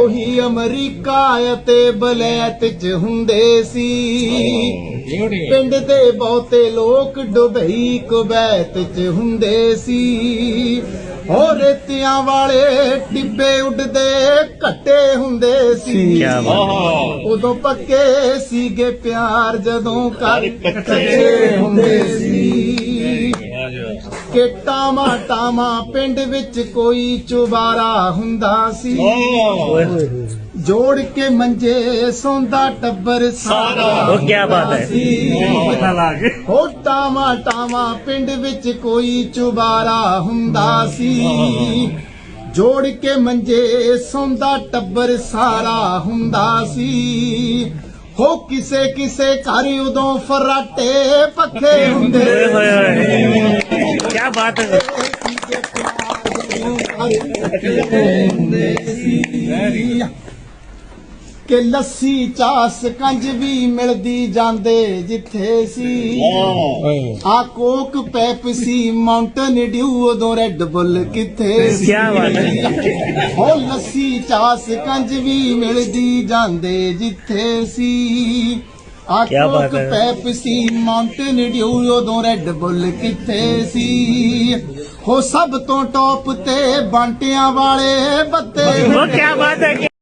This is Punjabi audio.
ਉਹੀ ਅਮਰੀਕਾ ਅਤੇ ਬਲੈਤ ਚ ਹੁੰਦੇ ਸੀ। ਪਿੰਡ ਦੇ ਬਹੁਤੇ ਲੋਕ ਦੁਬਈ ਕੁਵੈਤ ਚ ਹੁੰਦੇ ਸੀ। ਹੋ ਰੇਤਿਆਂ ਵਾਲੇ ਟਿੱਬੇ ਉੱਡਦੇ ਘੱਟੇ ਹੁੰਦੇ ਸੀ। ਉਦੋਂ ਪੱਕੇ ਸੀਗੇ ਪਿਆਰ ਜਦੋਂ ਘਰ ਕੱਚੇ ਹੁੰਦੇ ਸੀ। ਕਿ ਟਾਮਾ ਟਾਮਾ ਪਿੰਡ ਵਿੱਚ ਕੋਈ ਚੁਬਾਰਾ ਹੁੰਦਾ ਸੀ। ਜੋੜ ਕੇ ਮੰਜੇ ਸੌਂਦਾ ਟੱਬਰ ਸਾਰਾ ਉਹ ਕਿਆ ਬਾਤ ਹੈ। ਸੀ। ਪਤਾ ਲੱਗ ਹੋ ਟਾਮਾ ਟਾਮਾ ਪਿੰਡ ਵਿੱਚ ਕੋਈ ਚੁਬਾਰਾ ਹੁੰਦਾ ਸੀ। ਜੋੜ ਕੇ ਮੰਜੇ ਸੌਂਦਾ ਟੱਬਰ ਸਾਰਾ ਹੁੰਦਾ ਸੀ। ਹੋ ਕਿਸੇ ਕਿਸੇ ਘਰ ਉਦੋਂ ਫਰਾਟੇ ਪੱਖੇ ਹੁੰਦੇ। ਬਾਤ। ਕਿ ਲੱਸੀ ਚਾਸ ਕੰਜ ਵੀ ਮਿਲਦੀ ਜਾਂਦੇ ਜਿੱਥੇ ਸੀ। ਆ ਕੋਕ ਪੈਪਸੀ ਮਾਊਂਟਨ ਡਿਊ ਉਦੋਂ ਰੈੱਡ ਬੁੱਲ ਕਿੱਥੇ ਸੀ। ਕਿਆ ਬਾਤ ਹੈ। ਹੋ ਲੱਸੀ ਚਾਸ ਕੰਜ ਵੀ ਮਿਲਦੀ ਜਾਂਦੇ ਜਿੱਥੇ ਸੀ। ਆ ਕਿਆ ਬਾਤ ਕੋਕ ਹੈ। ਪੈਪਸੀ ਮਾਊਂਟਨ ਡਿਊ ਉਦੋਂ ਰੈੱਡ ਬੁੱਲ ਕਿੱਥੇ ਸੀ ਹੋ ਸਭ ਤੋਂ ਟੌਪ ਤੇ ਬਾਂਟਿਆਂ ਵਾਲੇ ਬੱਤੇ ਉਹ ਕਿਆ ਬਾਤ ਹੈ